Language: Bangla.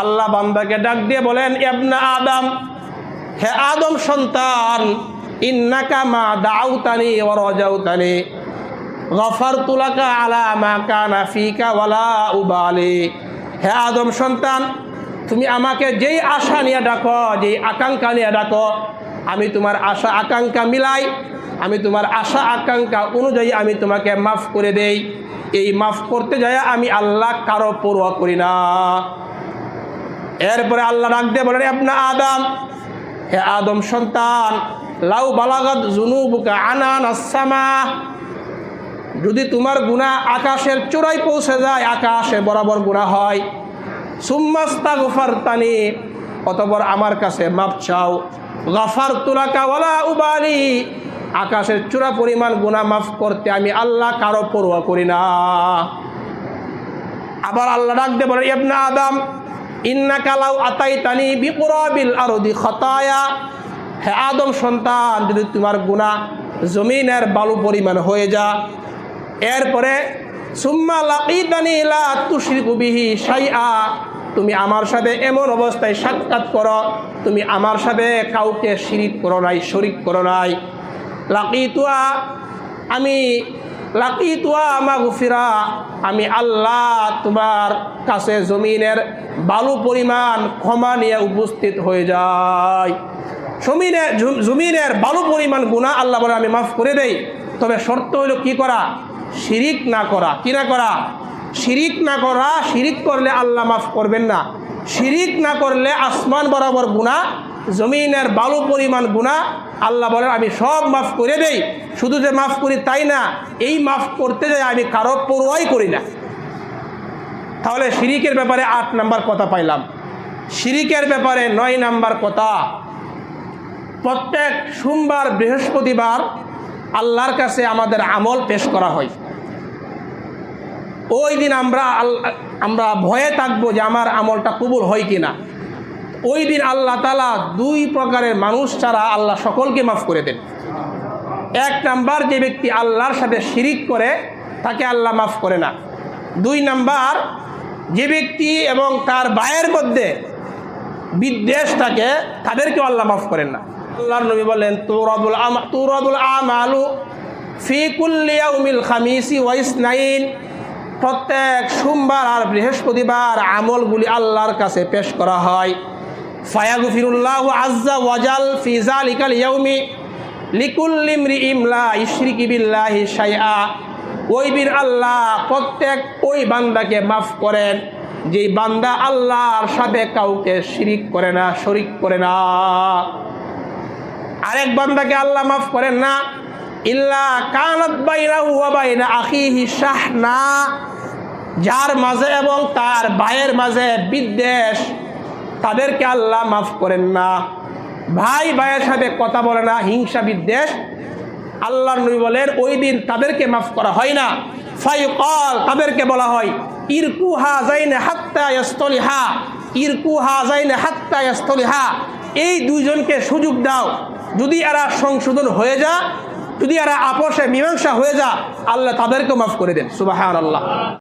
আল্লাহ বান্দাকে ডাক দিয়ে বলেন এবনা আদম, হে আদম সন্তান, ইন্নাকা মা দাউতানি ও রজাউতানি, গফার তুলাকা আলা মা কানা ফিকা ওয়ালা উবালি। হে আদম সন্তান, তুমি আমাকে যেই আশা নিয়ে ডাকো, যেই আকাঙ্ক্ষা নিয়ে ডাকো, আমি তোমার আশা আকাঙ্ক্ষা মিলাই, আমি তোমার আশা আকাঙ্ক্ষা অনুযায়ী আমি তোমাকে মাফ করে দেই। এই মাফ করতে যায় আমি আল্লাহ কারও পড়ুয়া করি না। এরপরে আল্লাহ ডাক দিয়ে বলেন আপনা আদম, হে আদম সন্তান, লাউ বালাগত জুনুবুকা আনান আসামা যদি তোমার গুণা আকাশের চূড়ায় পৌঁছে যায়, আকাশে বরাবর গুণা হয়। সুম্মাস্তা গফার তানি অতপর আমার কাছে মাপ চাও। গফার তুলাকা ওয়ালা উবালি, আকাশের চূড়া পরিমাণ গুণা মাফ করতে আমি আল্লাহ কারও পড়ুয়া করি না। আবার আল্লাহ ডাক বলেন, ইবনা আদম হে আদম সন্তান, যদি তোমার গুণা জমিনের বালু পরিমাণ হয়ে যা এরপরে তুমি আমার সাথে এমন অবস্থায় সাক্ষাৎ করো, তুমি আমার সাথে কাউকে শিরিক করো নাই, শরিক করো নাই। লাকিতুয়া আমি লাকিতুয়া আমা গুফিরা আমি আল্লাহ তোমার কাছে জমিনের বালু পরিমাণ ক্ষমা নিয়ে উপস্থিত হয়ে যায় জমিনের জমিনের বালু পরিমাণ গুণা আল্লাহ বলে, আমি মাফ করে দেই। তবে শর্ত হইল কি করা? শিরিক না করা। কি না করা? শিরিক না করা, শিরিক করলে আল্লাহ মাফ করবেন না। শিরিক না করলে আসমান বরাবর গুণা জমিনের বালু পরিমাণ গুণা আল্লাহ বলেন, আমি সব মাফ করে দেই। শুধু যে মাফ করি তাই না, এই মাফ করতে যাই আমি কারও পড়ুয়াই করি না। তাহলে শিরিকের ব্যাপারে আট নাম্বার কথা পাইলাম। শিরিকের ব্যাপারে নয় নাম্বার কথা, প্রত্যেক সোমবার, বৃহস্পতিবার আল্লাহর কাছে আমাদের আমল পেশ করা হয়। ওই দিন আমরা আমরা ভয়ে থাকব যে আমার আমলটা কবুল হয় কি না ওই দিন আল্লাহ তালা দুই প্রকারের মানুষ ছাড়া আল্লাহ সকলকে মাফ করে দেন। এক নাম্বার যে ব্যক্তি আল্লাহর সাথে শিরিক করে, তাকে আল্লাহ মাফ করে না। দুই নাম্বার যে ব্যক্তি এবং তার বায়ের মধ্যে বিদ্বেষ থাকে, তাদেরকেও আল্লাহ মাফ করেন না। আল্লাহর নবী বলেন তুরাদুল আম তুরাদুল আমালু ফি কুল্লি ইয়াউমিল খামিসি ওয়া ইসনাইন। প্রত্যেক সোমবার আর বৃহস্পতিবার আমলগুলি আল্লাহর কাছে পেশ করা হয়। ফায়াগুফিরুল্লাহ আজ্জা ওয়াজাল ফি জালিকাল ইয়াউমি লিকুল্লি ইমরিইম লা ইশরিকি বিল্লাহি শাইআ। ওই দিন আল্লাহ প্রত্যেক ওই বান্দাকে মাফ করেন যে বান্দা আল্লাহর সাথে কাউকে শিরিক করে না, শরিক করে না। আরেক বান্দাকে আল্লাহ মাফ করেন না, ইল্লা কানাত বাইনাহু ওয়া বাইনা আখিহি শাহনা। যার মাঝে এবং তার ভাইয়ের মাঝে বিদ্বেষ তাদেরকে আল্লাহ মাফ করেন না। ভাই, ভাইয়ের সাথে কথা বলে না, হিংসা বিদ্বেষ। আল্লাহর নবী বলেন, ওই দিন তাদেরকে মাফ করা হয় না। ফাইকাল, তাদেরকে বলা হয়, ইরকু হা যাইনে হাত্তা ইয়াস্তলিহা, ইরকু হা যাইনে হাত্তা ইয়াস্তলিহা। এই দুইজনকে সুযোগ দাও। যদি এরা সংশোধন হয়ে যা, যদি এরা আপোষে মীমাংসা হয়ে যা, আল্লাহ তাদেরকে মাফ করে দেন। সুবাহ আল্লাহ